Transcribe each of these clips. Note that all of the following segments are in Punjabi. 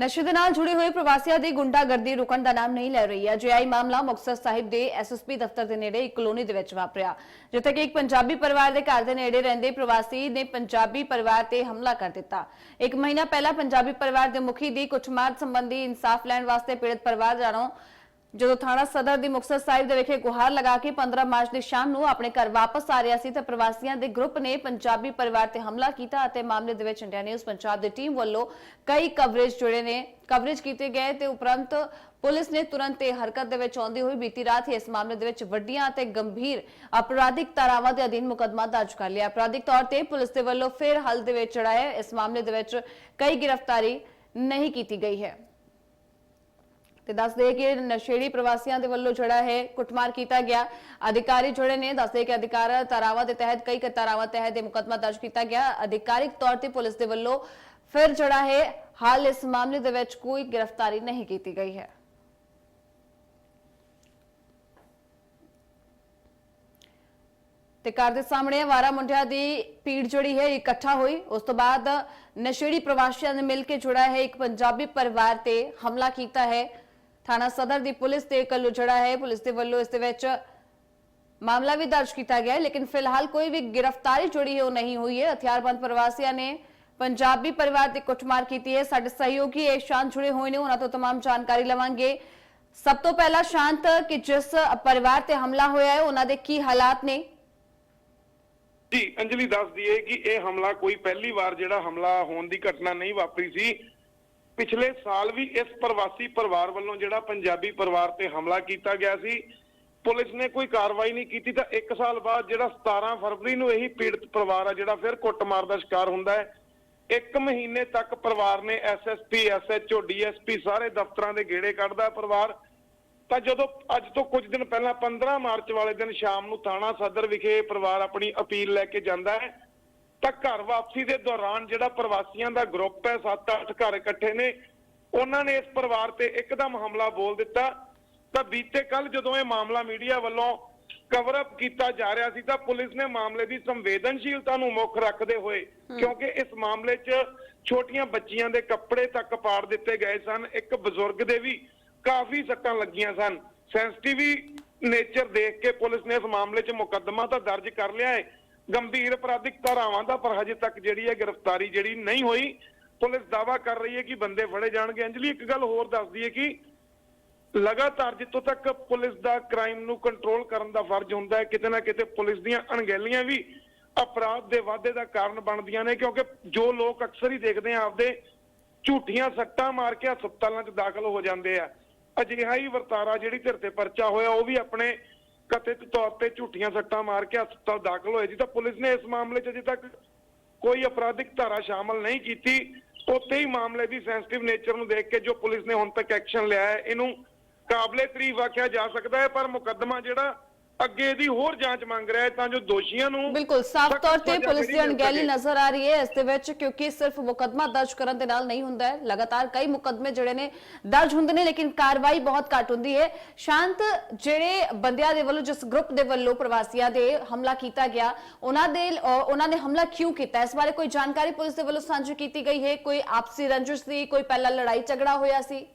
ਨਸ਼ੇ ਦੇ ਨਾਲ ਜੁੜੇ ਹੋਏ ਪ੍ਰਵਾਸੀਆਂ ਦੀ ਗੁੰਡਾਗਰਦੀ ਰੁਕਣ ਦਾ ਨਾਮ ਨਹੀਂ ਲੈ ਰਹੀ ਹੈ। ਜਿਆਈ ਮਾਮਲਾ ਮੁਕਤਸਰ ਸਾਹਿਬ ਦੇ ਐਸਐਸਪੀ ਦਫ਼ਤਰ ਦੇ ਨੇੜੇ, ਇੱਕ ਕਲੋਨੀ ਦੇ ਵਿੱਚ ਵਾਪਰਿਆ। ਜਿੱਥੇ ਕਿ ਇੱਕ ਪੰਜਾਬੀ ਪਰਿਵਾਰ ਦੇ ਘਰ ਦੇ ਨੇੜੇ ਰਹਿੰਦੇ ਪ੍ਰਵਾਸੀ ਨੇ ਪੰਜਾਬੀ ਪਰਿਵਾਰ ਤੇ ਹਮਲਾ ਕਰ ਦਿੱਤਾ। ਇੱਕ ਮਹੀਨਾ ਪਹਿਲਾਂ ਪੰਜਾਬੀ ਪਰਿਵਾਰ ਦੇ ਮੁਖੀ ਦੀ ਕੁੱਟਮਾਰ ਸੰਬੰਧੀ ਇਨਸਾਫ ਲੈਣ ਵਾਸਤੇ ਪੀੜਤ ਪਰਿਵਾਰ ਜਾਣੋ ਜਦੋਂ ਥਾਣਾ ਸਦਰ ਦੀ ਮੁਕਤਸਰ ਸਾਹਿਬ ਦੇ ਵਿਖੇ ਗੁਹਾਰ ਲਗਾ ਕੇ 15 ਮਾਰਚ ਦੀ ਸ਼ਾਮ ਨੂੰ ਆਪਣੇ ਘਰ ਵਾਪਸ ਆ ਰਿਹਾ ਸੀ ਤਾਂ ਪ੍ਰਵਾਸੀਆਂ ਦੇ ਗਰੁੱਪ ਨੇ ਪੰਜਾਬੀ ਪਰਿਵਾਰ ਤੇ ਹਮਲਾ ਕੀਤਾ ਅਤੇ ਮਾਮਲੇ ਦੇ ਵਿੱਚ ਇੰਡੀਆ ਨਿਊਜ਼ ਪੰਜਾਬ ਦੀ ਟੀਮ ਵੱਲੋਂ ਕਈ ਕਵਰੇਜ ਜੁੜੇ ਨੇ ਕਵਰੇਜ ਕੀਤੇ ਗਏ ਤੇ ਉਪਰੰਤ ਪੁਲਿਸ ਨੇ ਤੁਰੰਤ ਇਹ ਹਰਕਤ ਦੇ ਵਿੱਚ ਆਉਂਦੀ ਹੋਈ ਬੀਤੀ ਰਾਤ ਹੀ ਇਸ ਮਾਮਲੇ ਦੇ ਵਿੱਚ ਵੱਡੀਆਂ ਅਤੇ ਗੰਭੀਰ ਅਪਰਾਧਿਕ ਧਾਰਾਵਾਂ ਦੇ ਅਧੀਨ ਮੁਕੱਦਮਾ ਦਰਜ ਕਰ ਲਿਆ। ਅਪਰਾਧਿਕ ਤੌਰ ਤੇ ਪੁਲਿਸ ਦੇ ਵੱਲੋਂ ਫਿਰ ਹੱਲ ਦੇ ਵਿੱਚ ਚੜਾਇਆ ਇਸ ਮਾਮਲੇ ਦੇ ਵਿੱਚ ਕਈ ਗ੍ਰਿਫਤਾਰੀ ਨਹੀਂ ਕੀਤੀ ਗਈ ਹੈ। ਤੇ ਦੱਸਦੇ ਕਿ ਨਸ਼ੇੜੀ ਪ੍ਰਵਾਸੀਆਂ ਦੇ ਵੱਲੋਂ ਜਿਹੜਾ ਹੈ ਕੁੱਟਮਾਰ ਕੀਤਾ ਗਿਆ। ਅਧਿਕਾਰੀ ਜਿਹੜੇ ਨੇ ਦੱਸਦੇ ਕਿ ਅਧਿਕਾਰ ਧਾਰਾਵਾਂ ਦੇ ਤਹਿਤ ਕਈ ਧਾਰਾਵਾਂ ਤਹਿਤ ਇਹ ਮੁਕੱਦਮਾ ਦਰਜ ਕੀਤਾ ਗਿਆ। ਅਧਿਕਾਰਿਕ ਤੌਰ ਤੇ ਪੁਲਿਸ ਦੇ ਵੱਲੋਂ ਫਿਰ ਜਿਹੜਾ ਹੈ ਹਾਲ ਇਸ ਮਾਮਲੇ ਦੇ ਵਿੱਚ ਕੋਈ ਗ੍ਰਿਫਤਾਰੀ ਨਹੀਂ ਕੀਤੀ ਗਈ ਹੈ। ਤੇ ਘਰ ਦੇ ਸਾਹਮਣੇ ਵਾਰਾ ਮੁੰਡਿਆਂ ਦੀ ਭੀੜ ਜਿਹੜੀ ਹੈ ਇਕੱਠਾ ਹੋਈ। ਉਸ ਤੋਂ ਬਾਅਦ ਨਸ਼ੇੜੀ ਪ੍ਰਵਾਸੀਆਂ ਨੇ ਮਿਲ ਕੇ ਜੁੜਾ ਹੈ ਇੱਕ ਪੰਜਾਬੀ ਪਰਿਵਾਰ ਤੇ ਹਮਲਾ ਕੀਤਾ ਹੈ। ਥਾਣਾ ਸਦਰ ਦੀ ਪੁਲਿਸ ਤੇ ਕੱਲੂ ਜੜਾ ਹੈ ਪੁਲਿਸ ਦੇ ਵੱਲੋਂ ਇਸ ਦੇ ਵਿੱਚ ਮਾਮਲਾ ਵੀ ਦਰਜ ਕੀਤਾ ਗਿਆ ਹੈ ਲੇਕਿਨ ਫਿਲਹਾਲ ਕੋਈ ਵੀ ਗ੍ਰਿਫਤਾਰੀ ਜੁੜੀ ਹੈ ਉਹ ਨਹੀਂ ਹੋਈ ਹੈ ਹਥਿਆਰਬੰਦ ਪ੍ਰਵਾਸੀਆਂ ਨੇ ਪੰਜਾਬੀ ਪਰਿਵਾਰ ਦੀ ਕੁੱਟਮਾਰ ਕੀਤੀ ਹੈ ਸਾਡੇ ਸਹਿਯੋਗੀ ਇਹ ਸ਼ਾਂਤ ਜੁੜੇ ਹੋਏ ਨੇ ਉਹਨਾਂ ਤੋਂ तमाम ਜਾਣਕਾਰੀ ਲਵਾਂਗੇ ਸਭ ਤੋਂ ਪਹਿਲਾਂ ਸ਼ਾਂਤ ਕਿ ਜਿਸ ਪਰਿਵਾਰ ਤੇ ਹਮਲਾ ਹੋਇਆ ਹੈ ਉਹਨਾਂ ਦੇ ਕੀ ਹਾਲਾਤ ਨੇ ਜੀ ਅੰਜਲੀ ਦੱਸ ਦਈਏ ਕਿ ਇਹ ਹਮਲਾ ਕੋਈ ਪਹਿਲੀ ਵਾਰ ਜਿਹੜਾ ਹਮਲਾ ਹੋਣ ਦੀ ਘਟਨਾ ਨਹੀਂ ਵਾਪਰੀ ਸੀ ਪਿਛਲੇ ਸਾਲ ਵੀ ਇਸ ਪ੍ਰਵਾਸੀ ਪਰਿਵਾਰ ਵੱਲੋਂ ਜਿਹੜਾ ਪੰਜਾਬੀ ਪਰਿਵਾਰ ਤੇ ਹਮਲਾ ਕੀਤਾ ਗਿਆ ਸੀ, ਪੁਲਿਸ ਨੇ ਕੋਈ ਕਾਰਵਾਈ ਨਹੀਂ ਕੀਤੀ ਤਾਂ 1 ਸਾਲ ਬਾਅਦ ਜਿਹੜਾ 17 ਫਰਵਰੀ ਨੂੰ ਇਹੀ ਪੀੜਤ ਪਰਿਵਾਰ ਆ ਜਿਹੜਾ ਫਿਰ ਕੁੱਟਮਾਰ ਦਾ ਸ਼ਿਕਾਰ ਹੁੰਦਾ ਹੈ, ਇੱਕ ਮਹੀਨੇ ਤੱਕ ਪਰਿਵਾਰ ਨੇ ਐਸਐਸਪੀ ਐਸਐਚਓ ਡੀਐਸਪੀ ਸਾਰੇ ਦਫ਼ਤਰਾਂ ਦੇ ਗੇੜੇ ਕੱਢਦਾ ਪਰਿਵਾਰ। ਤਾਂ ਜਦੋਂ ਅੱਜ ਤੋਂ ਕੁਝ ਦਿਨ ਪਹਿਲਾਂ 15 ਮਾਰਚ ਵਾਲੇ ਦਿਨ ਸ਼ਾਮ ਨੂੰ ਥਾਣਾ ਸਦਰ ਵਿਖੇ ਪਰਿਵਾਰ ਆਪਣੀ ਅਪੀਲ ਲੈ ਕੇ ਜਾਂਦਾ ਹੈ ਤਾਂ ਘਰ ਵਾਪਸੀ ਦੇ ਦੌਰਾਨ ਜਿਹੜਾ ਪ੍ਰਵਾਸੀਆਂ ਦਾ ਗਰੁੱਪ ਹੈ 7-8 ਘਰ ਇਕੱਠੇ ਨੇ ਉਹਨਾਂ ਨੇ ਇਸ ਪਰਿਵਾਰ ਤੇ ਇੱਕਦਮ ਹਮਲਾ ਬੋਲ ਦਿੱਤਾ। ਤਾਂ ਬੀਤੇ ਕੱਲ ਜਦੋਂ ਇਹ ਮਾਮਲਾ ਮੀਡੀਆ ਵੱਲੋਂ ਕਵਰ ਅਪ ਕੀਤਾ ਜਾ ਰਿਹਾ ਸੀ ਤਾਂ ਪੁਲਿਸ ਨੇ ਮਾਮਲੇ ਦੀ ਸੰਵੇਦਨਸ਼ੀਲਤਾ ਨੂੰ ਮੁੱਖ ਰੱਖਦੇ ਹੋਏ ਕਿਉਂਕਿ ਇਸ ਮਾਮਲੇ 'ਚ ਛੋਟੀਆਂ ਬੱਚੀਆਂ ਦੇ ਕੱਪੜੇ ਤੱਕ ਪਾੜ ਦਿੱਤੇ ਗਏ ਸਨ ਇੱਕ ਬਜ਼ੁਰਗ ਦੇ ਵੀ ਕਾਫੀ ਸੱਟਾਂ ਲੱਗੀਆਂ ਸਨ। ਸੈਂਸਿਟਿਵ ਨੇਚਰ ਦੇਖ ਕੇ ਪੁਲਿਸ ਨੇ ਇਸ ਮਾਮਲੇ 'ਚ ਮੁਕੱਦਮਾ ਤਾਂ ਦਰਜ ਕਰ ਲਿਆ ਹੈ। ਗੰਭੀਰ ਅਪਰਾਧਿਕ ਧਾਰਾਵਾਂ ਦਾ, ਪਰ ਹਜੇ ਤੱਕ ਜਿਹੜੀ ਹੈ ਗ੍ਰਿਫਤਾਰੀ ਜਿਹੜੀ ਨਹੀਂ ਹੋਈ, ਪੁਲਿਸ ਦਾਵਾ ਕਰ ਰਹੀ ਹੈ ਕਿ ਬੰਦੇ ਫੜੇ ਜਾਣਗੇ। ਅੰਜਲੀ, ਇੱਕ ਗੱਲ ਹੋਰ ਦੱਸਦੀ ਹੈ ਕਿ ਲਗਾਤਾਰ ਜਿੱਥੋਂ ਤੱਕ ਪੁਲਿਸ ਦਾ ਕ੍ਰਾਈਮ ਨੂੰ ਕੰਟਰੋਲ ਕਰਨ ਦਾ ਫਰਜ਼ ਹੁੰਦਾ ਹੈ, ਕਿਤੇ ਨਾ ਕਿਤੇ ਪੁਲਿਸ ਦੀਆਂ ਅਣਗਹਿਲੀਆਂ ਵੀ ਅਪਰਾਧ ਦੇ ਵਾਧੇ ਦਾ ਕਾਰਨ ਬਣਦੀਆਂ ਨੇ, ਕਿਉਂਕਿ ਜੋ ਲੋਕ ਅਕਸਰ ਹੀ ਦੇਖਦੇ ਆ, ਆਪਦੇ ਝੂਠੀਆਂ ਸੱਟਾਂ ਮਾਰ ਕੇ ਹਸਪਤਾਲਾਂ 'ਚ ਦਾਖਲ ਹੋ ਜਾਂਦੇ ਆ। ਅਜਿਹਾ ਹੀ ਵਰਤਾਰਾ ਜਿਹੜੀ ਧਿਰ ਤੇ ਪਰਚਾ ਹੋਇਆ, ਉਹ ਵੀ ਆਪਣੇ ਕਥਿਤ ਤੌਰ ਤੇ ਝੂਠੀਆਂ ਸੱਟਾਂ ਮਾਰ ਕੇ ਹਸਪਤਾਲ ਦਾਖਲ ਹੋਏ ਜੀ ਤਾਂ ਪੁਲਿਸ ਨੇ ਇਸ ਮਾਮਲੇ 'ਚ ਅਜੇ ਤੱਕ ਕੋਈ ਅਪਰਾਧਿਕ ਧਾਰਾ ਸ਼ਾਮਲ ਨਹੀਂ ਕੀਤੀ। ਉੱਥੇ ਹੀ ਮਾਮਲੇ ਦੀ ਸੈਂਸਿਟਿਵ ਨੇਚਰ ਨੂੰ ਦੇਖ ਕੇ ਜੋ ਪੁਲਿਸ ਨੇ ਹੁਣ ਤੱਕ ਐਕਸ਼ਨ ਲਿਆ ਹੈ, ਇਹਨੂੰ ਕਾਬਲੇ ਤਾਰੀਫ ਆਖਿਆ ਜਾ ਸਕਦਾ ਹੈ, ਪਰ ਮੁਕੱਦਮਾ ਜਿਹੜਾ ਅੱਗੇ ਦੀ ਹੋਰ ਜਾਂਚ ਮੰਗ ਰਿਹਾ ਹੈ ਤਾਂ ਜੋ ਦੋਸ਼ੀਆਂ ਨੂੰ ਬਿਲਕੁਲ ਸਾਫ਼ ਤੌਰ ਤੇ ਪੁਲਿਸ ਦੀ ਅਣਗਹਿਲੀ। ਨਜ਼ਰ ਆ ਰਹੀ ਹੈ ਇਸ ਦੇ ਵਿੱਚ ਕਿਉਂਕਿ ਸਿਰਫ ਮੁਕੱਦਮਾ ਦਰਜ ਕਰਨ ਦੇ ਨਾਲ ਨਹੀਂ ਹੁੰਦਾ ਹੈ। ਲਗਾਤਾਰ ਕਈ ਮੁਕੱਦਮੇ ਜਿਹੜੇ ਨੇ ਦਰਜ ਹੁੰਦੇ ਨੇ ਲੇਕਿਨ ਕਾਰਵਾਈ ਬਹੁਤ ਘੱਟ ਹੁੰਦੀ ਹੈ। ਸ਼ਾਂਤ ਜਿਹੜੇ ਬੰਦਿਆਂ ਦੇ ਵੱਲੋਂ ਜਿਸ ਗਰੁੱਪ ਦੇ ਵੱਲੋਂ ਪ੍ਰਵਾਸੀਆਂ ਦੇ ਹਮਲਾ ਕੀਤਾ ਗਿਆ ਉਹਨਾਂ ਦੇ ਉਹਨਾਂ ਨੇ ਹਮਲਾ ਕਿਉਂ ਕੀਤਾ? ਇਸ ਬਾਰੇ ਕੋਈ ਜਾਣਕਾਰੀ ਪੁਲਿਸ ਦੇ ਵੱਲੋਂ ਸਾਂਝੀ ਕੀਤੀ ਗਈ ਹੈ? ਕੋਈ ਆਪਸੀ ਰੰਜਿਸ਼ ਸੀ? ਕੋਈ ਪਹਿਲਾਂ ਲੜਾਈ ਝਗੜਾ ਹੋਇਆ ਸੀ?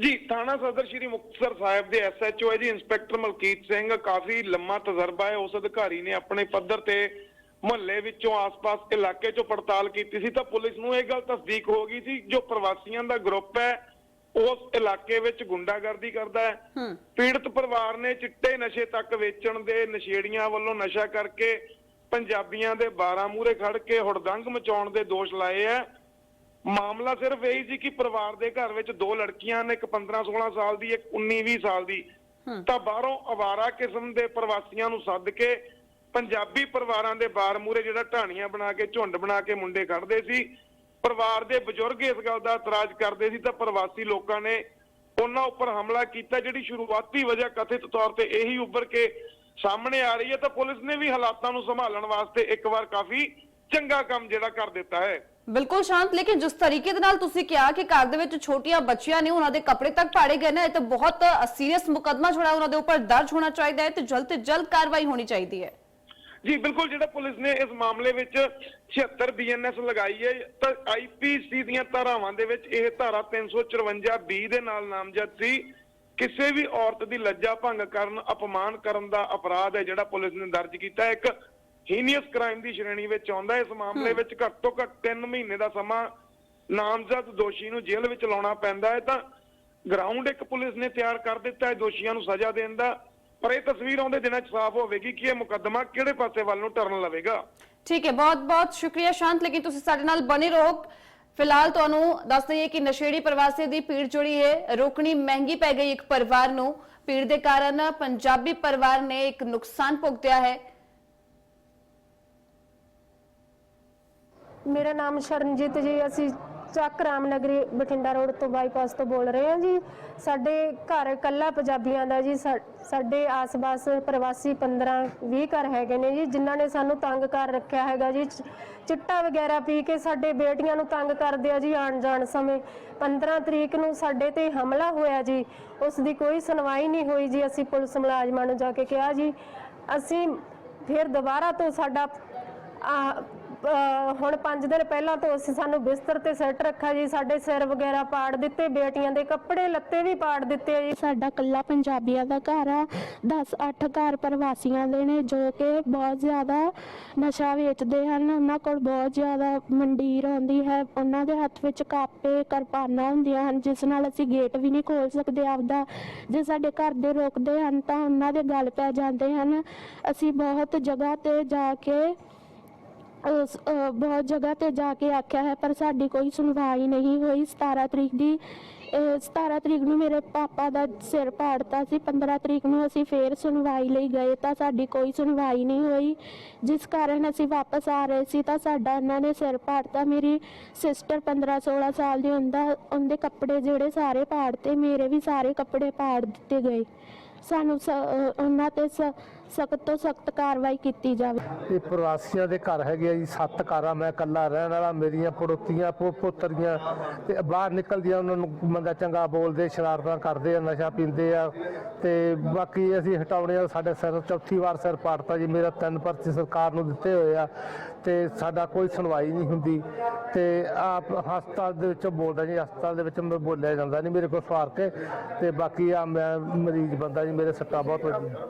ਜੀ ਥਾਣਾ ਸਦਰ ਸ਼੍ਰੀ ਮੁਕਤਸਰ ਸਾਹਿਬ ਦੇ ਐਸਐਚਓ ਹੈ ਜੀ ਇੰਸਪੈਕਟਰ ਮਲਕੀਤ ਸਿੰਘ। ਕਾਫੀ ਲੰਮਾ ਤਜਰਬਾ ਹੈ ਉਸ ਅਧਿਕਾਰੀ ਨੇ ਆਪਣੇ ਪੱਧਰ ਤੇ ਮੁਹੱਲੇ ਵਿੱਚੋਂ ਆਸ-ਪਾਸ ਇਲਾਕੇ 'ਚੋਂ ਪੜਤਾਲ ਕੀਤੀ ਸੀ। ਤਾਂ ਪੁਲਿਸ ਨੂੰ ਇਹ ਗੱਲ ਤਸਦੀਕ ਹੋ ਗਈ ਸੀ ਜੋ ਪ੍ਰਵਾਸੀਆਂ ਦਾ ਗਰੁੱਪ ਹੈ ਉਸ ਇਲਾਕੇ ਵਿੱਚ ਗੁੰਡਾਗਰਦੀ ਕਰਦਾ ਹੈ। ਹੂੰ। ਪੀੜਤ ਪਰਿਵਾਰ ਨੇ ਚਿੱਟੇ ਨਸ਼ੇ ਤੱਕ ਵੇਚਣ ਦੇ ਨਸ਼ੇੜੀਆਂ ਵੱਲੋਂ ਨਸ਼ਾ ਕਰਕੇ ਪੰਜਾਬੀਆਂ ਦੇ 12 ਮੂਹਰੇ ਖੜ ਕੇ ਹੁੜਦੰਗ ਮਚਾਉਣ ਦੇ ਦੋਸ਼ ਲਾਏ ਆ ਮਾਮਲਾ ਸਿਰਫ ਇਹੀ ਸੀ ਕਿ ਪਰਿਵਾਰ ਦੇ ਘਰ ਵਿੱਚ ਦੋ ਲੜਕੀਆਂ ਨੇ ਇੱਕ 15 16 ਸਾਲ ਦੀ ਇੱਕ 19 20 ਸਾਲ ਦੀ। ਤਾਂ ਬਾਹਰੋਂ ਅਵਾਰਾ ਕਿਸਮ ਦੇ ਪ੍ਰਵਾਸੀਆਂ ਨੂੰ ਸੱਦ ਕੇ ਪੰਜਾਬੀ ਪਰਿਵਾਰਾਂ ਦੇ ਬਾਰ ਮੂਹਰੇ ਜਿਹੜਾ ਢਾਣੀਆਂ ਬਣਾ ਕੇ ਝੁੰਡ ਬਣਾ ਕੇ ਮੁੰਡੇ ਕੱਢਦੇ ਸੀ। ਪਰਿਵਾਰ ਦੇ ਬਜ਼ੁਰਗ ਇਸ ਗੱਲ ਦਾ ਇਤਰਾਜ਼ ਕਰਦੇ ਸੀ ਤਾਂ ਪ੍ਰਵਾਸੀ ਲੋਕਾਂ ਨੇ ਉਹਨਾਂ ਉੱਪਰ ਹਮਲਾ ਕੀਤਾ ਜਿਹੜੀ ਸ਼ੁਰੂਆਤੀ ਵਜ੍ਹਾ ਕਥਿਤ ਤੌਰ ਤੇ ਇਹੀ ਉੱਭਰ ਕੇ ਸਾਹਮਣੇ ਆ ਰਹੀ ਹੈ। ਤਾਂ ਪੁਲਿਸ ਨੇ ਵੀ ਹਾਲਾਤਾਂ ਨੂੰ ਸੰਭਾਲਣ ਵਾਸਤੇ ਇੱਕ ਵਾਰ ਕਾਫੀ ਚੰਗਾ ਕੰਮ ਜਿਹੜਾ ਕਰ ਦਿੱਤਾ ਹੈ। ਬਿਲਕੁਲ ਸ਼ਾਂਤ, ਲੇਕਿਨ ਜਿਸ ਤਰੀਕੇ ਦੇ ਨਾਲ ਤੁਸੀਂ ਕਿਹਾ ਕਿ ਘਰ ਦੇ ਵਿੱਚ ਛੋਟੀਆਂ ਬੱਚੀਆਂ ਨੇ, ਉਹਨਾਂ ਦੇ ਕੱਪੜੇ ਤੱਕ ਪਾੜੇ ਗਏ ਨੇ, ਇਹ ਤਾਂ ਬਹੁਤ ਸੀਰੀਅਸ ਮੁਕੱਦਮਾ ਛੋੜਾ ਉਹਨਾਂ ਦੇ ਉੱਪਰ ਦਰਜ ਹੋਣਾ ਚਾਹੀਦਾ ਹੈ ਤੇ ਜਲਦ ਤੋਂ ਜਲਦ ਕਾਰਵਾਈ ਹੋਣੀ ਚਾਹੀਦੀ ਹੈ। ਜੀ, ਬਿਲਕੁਲ ਜਿਹੜਾ ਪੁਲਿਸ ਨੇ ਇਸ ਮਾਮਲੇ ਵਿੱਚ 76 ਬੀਐਨਐਸ ਲਗਾਈ ਹੈ, ਤਾਂ ਆਈਪੀਸੀ ਦੀਆਂ ਧਾਰਾਵਾਂ ਦੇ ਵਿੱਚ ਇਹ ਧਾਰਾ 354 ਬੀ ਦੇ ਨਾਲ ਨਾਮਜ਼ਦ ਸੀ। ਕਿਸੇ ਵੀ ਔਰਤ ਦੀ ਲੱਜਾ ਭੰਗ ਕਰਨ, ਅਪਮਾਨ ਕਰਨ ਦਾ ਅਪਰਾਧ ਹੈ ਜਿਹੜਾ ਪੁਲਿਸ ਨੇ ਦਰਜ ਕੀਤਾ ਇੱਕ ਹੀਨੀਅਸ ਕ੍ਰਾਈਮ ਦੀ ਸ਼੍ਰੇਣੀ ਵਿੱਚ ਆਉਂਦਾ। ਇਸ ਮਾਮਲੇ ਵਿੱਚ ਘੱਟ ਤੋਂ ਘੱਟ 3 ਮਹੀਨੇ ਦਾ ਸਮਾਂ ਨਾਮਜ਼ਦ ਦੋਸ਼ੀ ਨੂੰ ਜੇਲ੍ਹ ਵਿੱਚ ਲਾਉਣਾ ਪੈਂਦਾ ਹੈ। ਤਾਂ ਗਰਾਊਂਡ ਇੱਕ ਪੁਲਿਸ ਨੇ ਤਿਆਰ ਕਰ ਦਿੱਤਾ ਹੈ। ਦੋਸ਼ੀਆਂ ਨੂੰ ਸਜ਼ਾ ਦੇਣ ਦਾ। ਪਰ ਇਹ ਤਸਵੀਰ ਆਉਂਦੇ ਦਿਨਾਂ 'ਚ ਸਾਫ਼ ਹੋਵੇਗੀ ਕਿ ਇਹ ਮੁਕੱਦਮਾ ਕਿਹੜੇ ਪਾਸੇ ਵੱਲ ਨੂੰ ਟਰਨ ਲਵੇਗਾ। ਠੀਕ ਹੈ। ਬਹੁਤ ਬਹੁਤ ਸ਼ੁਕਰੀਆ ਸ਼ਾਂਤ। ਲੇਕਿਨ ਤੁਸੀਂ ਸਾਡੇ ਨਾਲ ਬਣੇ ਰਹੋ। ਫਿਲਹਾਲ ਤੁਹਾਨੂੰ ਦੱਸ ਦਈਏ ਕਿ ਨਸ਼ੇੜੀ ਪ੍ਰਵਾਸੀ ਦੀ ਭੀੜ ਜਿਹੜੀ ਹੈ ਰੋਕਣੀ ਮਹਿੰਗੀ ਪੈ ਗਈ ਇੱਕ ਪਰਿਵਾਰ ਨੂੰ। ਭੀੜ ਦੇ ਕਾਰਨ ਪੰਜਾਬੀ ਪਰਿਵਾਰ ਨੇ ਇੱਕ ਨੁਕਸਾਨ ਭੁਗਤਿਆ ਹੈ। ਮੇਰਾ ਨਾਮ ਸ਼ਰਨਜੀਤ ਜੀ, ਅਸੀਂ ਚੱਕ ਰਾਮਨਗਰੀ ਬਠਿੰਡਾ ਰੋਡ ਤੋਂ ਬਾਈਪਾਸ ਤੋਂ ਬੋਲ ਰਹੇ ਹਾਂ ਜੀ। ਸਾਡੇ ਘਰ ਇਕੱਲਾ ਪੰਜਾਬੀਆਂ ਦਾ ਜੀ ਸਾਡੇ ਆਸ-ਪਾਸ ਪ੍ਰਵਾਸੀ 15 20 ਘਰ ਹੈਗੇ ਨੇ ਜੀ, ਜਿਨ੍ਹਾਂ ਨੇ ਸਾਨੂੰ ਤੰਗ ਕਰ ਰੱਖਿਆ ਹੈਗਾ ਜੀ। ਚ- ਚਿੱਟਾ ਵਗੈਰਾ ਪੀ ਕੇ ਸਾਡੇ ਬੇਟੀਆਂ ਨੂੰ ਤੰਗ ਕਰਦੇ ਆ ਜੀ ਆਣ ਜਾਣ ਸਮੇਂ। 15 ਤਰੀਕ ਨੂੰ ਸਾਡੇ ਤੇ ਹਮਲਾ ਹੋਇਆ ਜੀ। ਉਸ ਦੀ ਕੋਈ ਸੁਣਵਾਈ ਨਹੀਂ ਹੋਈ ਜੀ। ਅਸੀਂ ਪੁਲਿਸ ਮੁਲਾਜ਼ਮਾਂ ਨੂੰ ਜਾ ਕੇ ਕਿਹਾ ਜੀ, ਅਸੀਂ ਫਿਰ ਦੁਬਾਰਾ ਤੋਂ ਸਾਡਾ, ਆ ਹੁਣ 5 ਦਿਨ ਪਹਿਲਾਂ ਤੋਂ ਅਸੀਂ ਸਾਨੂੰ ਬਿਸਤਰ ਤੇ ਸੈੱਟ ਰੱਖਿਆ ਜੀ, ਸਾਡੇ ਸਿਰ ਵਗੈਰਾ ਪਾੜ ਦਿੱਤੇ, ਬੇਟੀਆਂ ਦੇ ਕੱਪੜੇ, ਲੱਤੇ ਵੀ ਪਾੜ ਦਿੱਤੇ ਜੀ। ਸਾਡਾ ਕੱਲਾ ਪੰਜਾਬੀਆਂ ਦਾ ਘਰ ਆ 10 8 ਘਰ ਪ੍ਰਵਾਸੀਆਂ ਦੇ ਨੇ, ਜੋ ਕਿ ਬਹੁਤ ਜ਼ਿਆਦਾ ਨਸ਼ਾ ਵੇਚਦੇ ਹਨ। ਉਹਨਾਂ ਕੋਲ ਬਹੁਤ ਜ਼ਿਆਦਾ ਮੰਡੀਰ ਆਉਂਦੀ ਹੈ, ਉਹਨਾਂ ਦੇ ਹੱਥ ਵਿੱਚ ਕਾਪੇ, ਕਿਰਪਾਨਾਂ ਹੁੰਦੀਆਂ ਹਨ, ਜਿਸ ਨਾਲ ਅਸੀਂ ਗੇਟ ਵੀ ਨਹੀਂ ਖੋਲ ਸਕਦੇ ਆਪਦਾ। ਜੇ ਸਾਡੇ ਘਰ ਦੇ ਰੋਕਦੇ ਹਨ ਤਾਂ ਉਹਨਾਂ ਦੇ ਗੱਲ ਪੈ ਜਾਂਦੇ ਹਨ। ਅਸੀਂ ਬਹੁਤ ਜਗ੍ਹਾ ਤੇ ਜਾ ਕੇ ਉਸ ਅਹ, ਬਹੁਤ ਜਗ੍ਹਾ ਤੇ ਜਾ ਕੇ ਆਖਿਆ ਹੈ, ਪਰ ਸਾਡੀ ਕੋਈ ਸੁਣਵਾਈ ਨਹੀਂ ਹੋਈ। 17 ਤਰੀਕ ਦੀ, ਅਹ 17 ਤਰੀਕ ਨੂੰ ਮੇਰੇ ਪਾਪਾ ਦਾ ਸਿਰ ਪਾੜਤਾ ਸੀ। 15 ਤਰੀਕ ਨੂੰ ਅਸੀਂ ਫੇਰ ਸੁਣਵਾਈ ਲਈ ਗਏ ਤਾਂ ਸਾਡੀ ਕੋਈ ਸੁਣਵਾਈ ਨਹੀਂ ਹੋਈ। ਜਿਸ ਕਾਰਨ ਅਸੀਂ ਵਾਪਸ ਆ ਰਹੇ ਸੀ ਤਾਂ ਸਾਡਾ ਉਹਨਾਂ ਨੇ ਸਿਰ ਪਾੜਤਾ। ਮੇਰੀ ਸਿਸਟਰ 15 16 ਸਾਲ ਦੀ ਹੁੰਦਾ ਉਹਦੇ ਕੱਪੜੇ ਜਿਹੜੇ ਸਾਰੇ ਪਾੜਤੇ, ਮੇਰੇ ਵੀ ਸਾਰੇ ਕੱਪੜੇ ਪਾੜ ਦਿੱਤੇ ਗਏ। ਸਾਨੂੰ ਸ- ਅਹ, ਉਹਨਾਂ ਤੇ ਸ ਸਖਤ ਤੋਂ ਸਖਤ ਕਾਰਵਾਈ ਕੀਤੀ ਜਾਵੇ। ਇਹ ਪ੍ਰਵਾਸੀਆਂ ਦੇ ਘਰ ਹੈਗੇ ਆ ਜੀ, ਸੱਤ ਘਰਾਂ ਮੈਂ ਇਕੱਲਾ ਰਹਿਣ ਵਾਲਾ, ਮੇਰੀਆਂ ਪੜੋਤੀਆਂ, ਪੋ ਪੋਤਰੀਆਂ ਤੇ ਬਾਹਰ ਨਿਕਲਦੀਆਂ, ਉਹਨਾਂ ਨੂੰ ਬੰਦਾ ਚੰਗਾ ਬੋਲਦੇ, ਸ਼ਰਾਰਤਾਂ ਕਰਦੇ ਆ, ਨਸ਼ਾ ਪੀਂਦੇ ਆ ਤੇ ਬਾਕੀ ਅਸੀਂ ਹਟਾਉਣੇ ਆ, ਸਾਡੇ ਸਿਰ ਚੌਥੀ ਵਾਰ ਸਿਰ ਪਾੜਤਾ ਜੀ, ਮੇਰਾ ਤਿੰਨ ਪਰਚੇ ਸਰਕਾਰ ਨੂੰ ਦਿੱਤੇ ਹੋਏ ਆ ਤੇ ਸਾਡਾ ਕੋਈ ਸੁਣਵਾਈ ਨਹੀਂ ਹੁੰਦੀ ਤੇ ਆਪ ਹਸਪਤਾਲ ਦੇ ਵਿੱਚੋਂ ਬੋਲਦਾ ਜੀ, ਹਸਪਤਾਲ ਦੇ ਵਿੱਚ ਮੈਂ ਬੋਲਿਆ ਜਾਂਦਾ ਨਹੀਂ ਮੇਰੇ ਕੋਲ ਸਵਾਰ ਕੇ ਤੇ ਬਾਕੀ ਆ ਮੈਂ ਮਰੀਜ਼ ਬੰਦਾ ਜੀ, ਮੇਰੇ ਸੱਟਾਂ ਬਹੁਤ ਵੱਜੀਆਂ।